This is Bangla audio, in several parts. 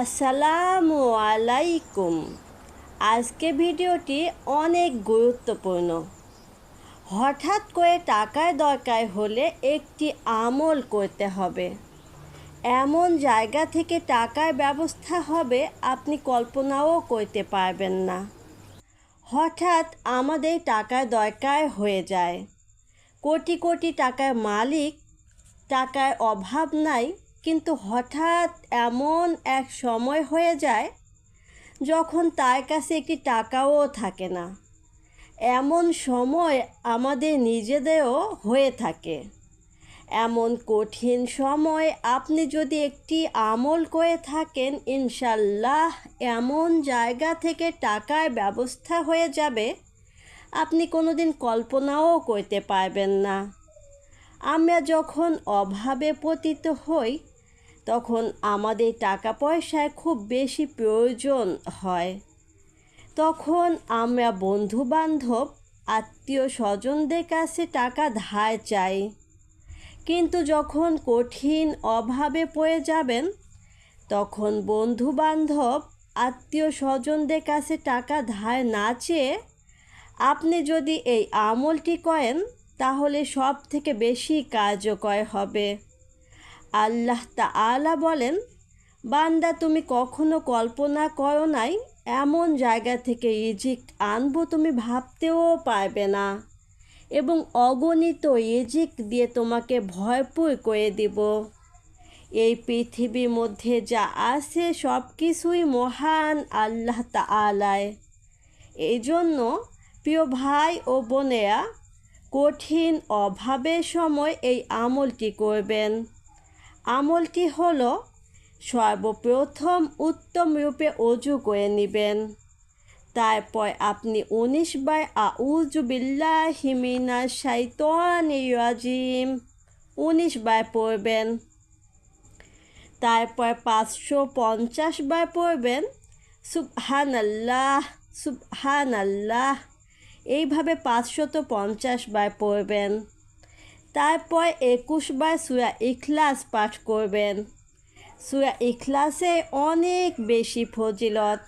আসসালামু আলাইকুম। আজকে ভিডিওটি অনেক গুরুত্বপূর্ণ। হঠাৎ করে টাকার দরকার হলে একটি আমল করতে হবে। এমন জায়গা থেকে টাকার ব্যবস্থা হবে আপনি কল্পনাও করতে পারবেন না। হঠাৎ আমাদের টাকার দরকার হয়ে যায়। কোটি কোটি টাকার মালিক, টাকার অভাব নাই কিন্তু হঠাৎ এমন এক সময় হয়ে যায় যখন তার কাছে একটি টাকাও থাকে না। এমন সময় আমাদের নিজেদেরও হয়ে থাকে। এমন কঠিন সময় আপনি যদি একটি আমল করে থাকেন ইনশাল্লাহ এমন জায়গা থেকে টাকার ব্যবস্থা হয়ে যাবে, আপনি কোনো দিন কল্পনাও করতে পারবেন না। আমরা যখন অভাবে পতিত হই তখন আমাদের টাকা পয়সায় খুব বেশি প্রয়োজন হয়। তখন আমরা বন্ধু বান্ধব আত্মীয় স্বজনদের কাছে টাকা ধার চাই। কিন্তু যখন কঠিন অভাবে পড়ে যাবেন, তখন বন্ধু বান্ধব আত্মীয় স্বজনদের কাছে টাকা ধার না চেয়ে আপনি যদি এই আমলটি করেন, তাহলে সব থেকে বেশি কার্যকর হবে। আল্লাহ তাআলা বলেন, বান্দা তুমি কখনো কল্পনা করো নাই, এমন জায়গা থেকে রিজিক আনব তুমি ভাবতেও পারবে না। এবং অগণিত রিজিক দিয়ে তোমাকে ভরপুর করে দিব। এই পৃথিবীর মধ্যে যা আছে সব কিছুই মহান আল্লাহ তাআলায়। এই জন্য প্রিয় ভাই ও বোনেরা, কঠিন অভাবের সময় এই আমলটি করবেন। আমলটি হল, সর্বপ্রথম উত্তম রূপে অজু করে নেবেন। তারপর আপনি উনিশ বার আউজু বিল্লাহিমিনা শাইতানিরাজিম উনিশ বার পড়বেন। তারপর পাঁচশো পঞ্চাশ বার পড়বেন সুবহান আল্লাহ সুবহান আল্লাহ এইভাবে পাঁচশত পঞ্চাশ বার পড়বেন। তারপর একুশ বার সুরা ইখলাস পাঠ করবেন। সুরা ইখলাসে অনেক বেশি ফজিলত।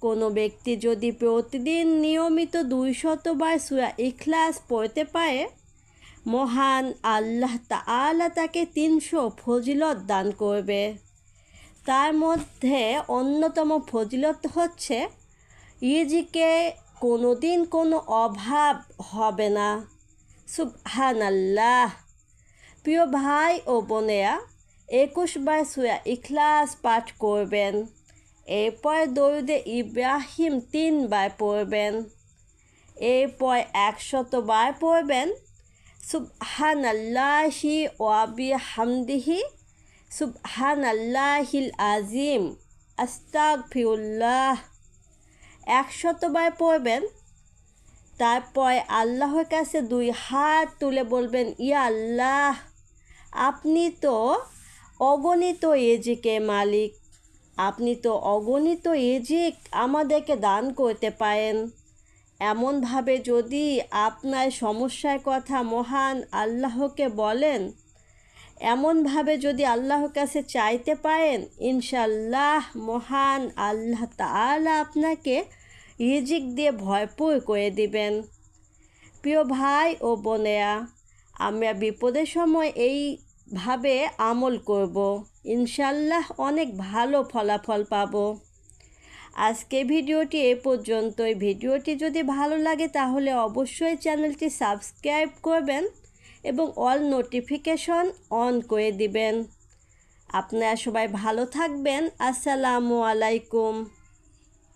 কোনো ব্যক্তি যদি প্রতিদিন নিয়মিত দুইশতবার সুরা ইখলাস পড়তে পারে, মহান আল্লাহ তাআলা তাকে তিনশো ফজিলত দান করবে। তার মধ্যে অন্যতম ফজিলত হচ্ছে ইজিকে কোনো দিন কোনো অভাব হবে না। সুবহান আল্লাহ প্রিয় ভাই ও বোনেরা, একুশ বার সুয়া ইখলাস পাঠ করবেন। এরপর দরুদে ইব্রাহিম তিনবার পড়বেন। এরপর একশত বার পড়বেন সুবহান আল্লাহি ওয়াবি হামদিহি সুবহান আল্লাহিল আজিম আস্তাক ফিউল্লাহ একশতবার পড়বেন তারপর আল্লাহর কাছে দুই হাত তুলে বলবেন, ইয়া আল্লাহ, আপনি তো অগণিত এজিকে মালিক। আপনি তো অগণিত এজিক, আমাদেরকে দান করতে পারেন। এমনভাবে যদি আপনার সমস্যার কথা মহান আল্লাহকে বলেন, এমনভাবে যদি আল্লাহর কাছে চাইতে পারেন ইনশাল্লাহ মহান আল্লাহ তাআলা আপনাকে রিজিক দিয়ে ভরপুর করে দিবেন। প্রিয় ভাই ও বোনেরা, আমরা বিপদের সময় এইভাবে আমল করব। ইনশাল্লাহ অনেক ভালো ফলাফল পাব। আজকে ভিডিওটি এ পর্যন্তই। ভিডিওটি যদি ভালো লাগে তাহলে অবশ্যই চ্যানেলটি সাবস্ক্রাইব করবেন এবং অল নোটিফিকেশন অন করে দিবেন। আপনারা সবাই ভালো থাকবেন। আসসালামু আলাইকুম।